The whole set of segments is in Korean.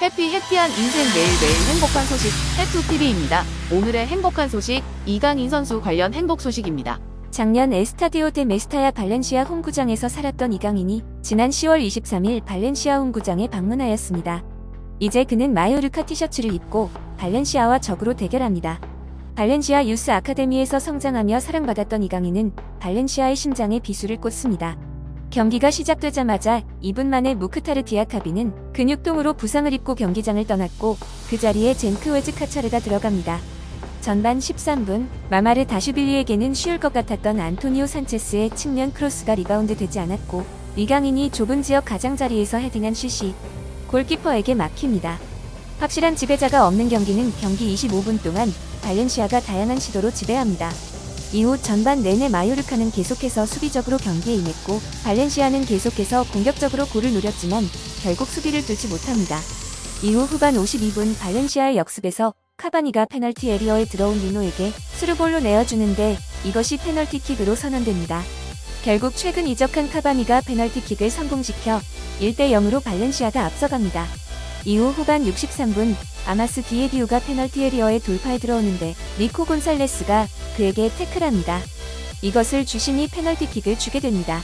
해피 해피한 인생 매일매일 행복한 소식 해투TV입니다. 오늘의 행복한 소식 이강인 선수 관련 행복 소식입니다. 작년 에스타디오 데 메스타야 발렌시아 홈구장에서 살았던 이강인이 지난 10월 23일 발렌시아 홈구장에 방문하였습니다. 이제 그는 마요르카 티셔츠를 입고 발렌시아와 적으로 대결합니다. 발렌시아 유스 아카데미에서 성장하며 사랑받았던 이강인은 발렌시아의 심장에 비수를 꽂습니다. 경기가 시작되자마자 2분 만에 무크타르 디아카비는 근육통으로 부상을 입고 경기장을 떠났고 그 자리에 젠크웨즈 카차르가 들어갑니다. 전반 13분 마마르 다슈빌리에게는 쉬울 것 같았던 안토니오 산체스의 측면 크로스가 리바운드 되지 않았고 이강인이 좁은 지역 가장자리에서 헤딩한 슛이 골키퍼에게 막힙니다. 확실한 지배자가 없는 경기는 경기 25분 동안 발렌시아가 다양한 시도로 지배합니다. 이후 전반 내내 마요르카는 계속해서 수비적으로 경기에 임했고 발렌시아는 계속해서 공격적으로 골을 노렸지만 결국 수비를 뚫지 못합니다. 이후 후반 52분 발렌시아의 역습에서 카바니가 페널티 에리어에 들어온 리노에게 스루볼로 내어주는데 이것이 페널티킥으로 선언됩니다. 결국 최근 이적한 카바니가 페널티킥을 성공시켜 1대 0으로 발렌시아가 앞서갑니다. 이후 후반 63분 아마스 디에디우가 페널티 에리어에 돌파에 들어오는데 니코 곤살레스가 그에게 태클합니다. 이것을 주심이 페널티킥을 주게 됩니다.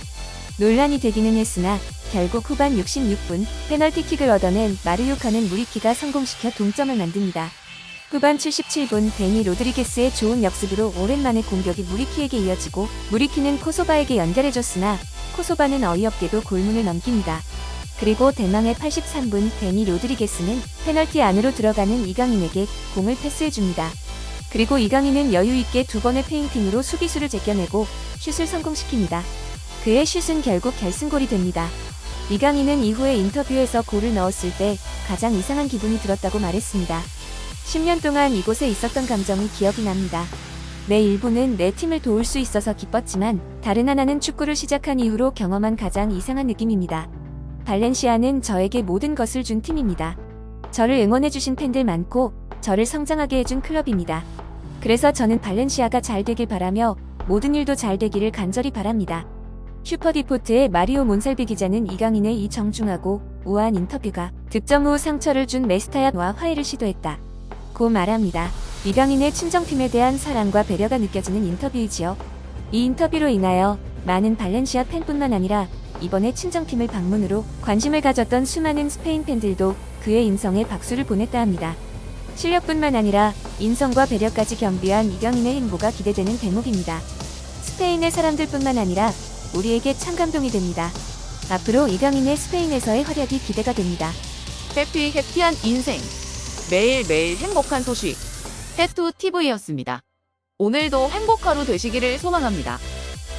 논란이 되기는 했으나 결국 후반 66분 페널티킥을 얻어낸 마르요카는 무리키가 성공시켜 동점을 만듭니다. 후반 77분 데니 로드리게스의 좋은 역습으로 오랜만에 공격이 무리키에게 이어지고 무리키는 코소바에게 연결해줬으나 코소바는 어이없게도 골문을 넘깁니다. 그리고 대망의 83분 데니 로드리게스는 페널티 안으로 들어가는 이강인에게 공을 패스해줍니다. 그리고 이강인은 여유있게 두 번의 페인팅으로 수비수를 제껴내고 슛을 성공시킵니다. 그의 슛은 결국 결승골이 됩니다. 이강인은 이후에 인터뷰에서 골을 넣었을 때 가장 이상한 기분이 들었다고 말했습니다. 10년 동안 이곳에 있었던 감정이 기억이 납니다. 내 일부는 내 팀을 도울 수 있어서 기뻤지만 다른 하나는 축구를 시작한 이후로 경험한 가장 이상한 느낌입니다. 발렌시아는 저에게 모든 것을 준 팀입니다. 저를 응원해주신 팬들 많고 저를 성장하게 해준 클럽입니다. 그래서 저는 발렌시아가 잘 되길 바라며 모든 일도 잘 되기를 간절히 바랍니다. 슈퍼디포트의 마리오 몬살비 기자는 이강인의 이 정중하고 우아한 인터뷰가 득점 후 상처를 준 메스타야와 화해를 시도했다. 고 말합니다. 이강인의 친정팀에 대한 사랑과 배려가 느껴지는 인터뷰이지요. 이 인터뷰로 인하여 많은 발렌시아 팬뿐만 아니라 이번에 친정팀을 방문으로 관심을 가졌던 수많은 스페인 팬들도 그의 인성에 박수를 보냈다 합니다. 실력뿐만 아니라 인성과 배려까지 겸비한 이강인의 행보가 기대되는 대목입니다. 스페인의 사람들뿐만 아니라 우리에게 참 감동이 됩니다. 앞으로 이강인의 스페인에서의 활약이 기대가 됩니다. 해피 해피한 인생 매일매일 행복한 소식 해투TV였습니다. 오늘도 행복 하루 되시기를 소망합니다.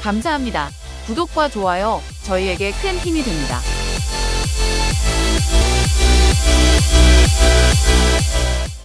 감사합니다. 구독과 좋아요 저희에게 큰 힘이 됩니다.